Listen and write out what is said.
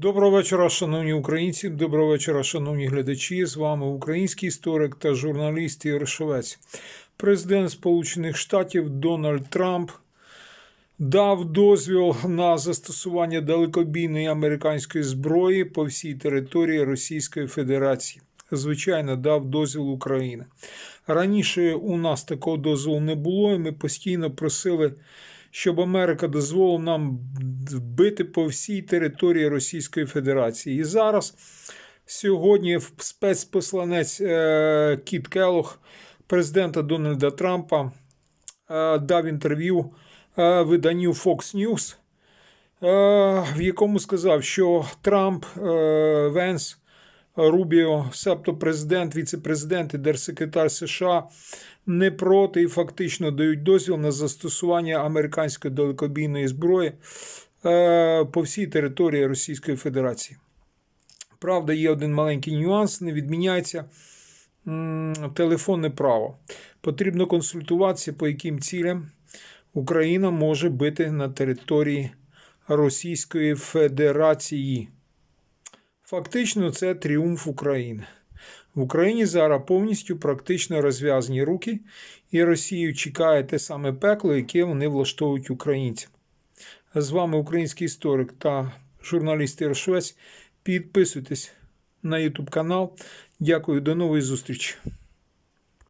Доброго вечора, шановні українці. Доброго вечора, шановні глядачі. З вами український історик та журналіст Ігор Шевець. Президент Сполучених Штатів Дональд Трамп дав дозвіл на застосування далекобійної американської зброї по всій території Російської Федерації. Звичайно, дав дозвіл Україна. Раніше у нас такого дозволу не було, і ми постійно просили щоб Америка дозволила нам бити по всій території Російської Федерації. І зараз сьогодні спецпосланець е, Кіт Келох, президента Дональда Трампа, е, дав інтерв'ю е, виданню Fox News, в якому сказав, що Трамп, Венс, Рубіо, себто президент, віце-президент і держсекретар США не проти і фактично дають дозвіл на застосування американської далекобійної зброї по всій території Російської Федерації. Правда, є один маленький нюанс, не відміняється телефонне право. Потрібно консультуватися, по яким цілям Україна може бити на території Російської Федерації. Фактично, це тріумф України. В Україні зараз повністю практично розв'язані руки, і Росію чекає те саме пекло, яке вони влаштовують українцям. З вами український історик та журналіст Ір Швець. Підписуйтесь на YouTube канал. Дякую, до нової зустрічі.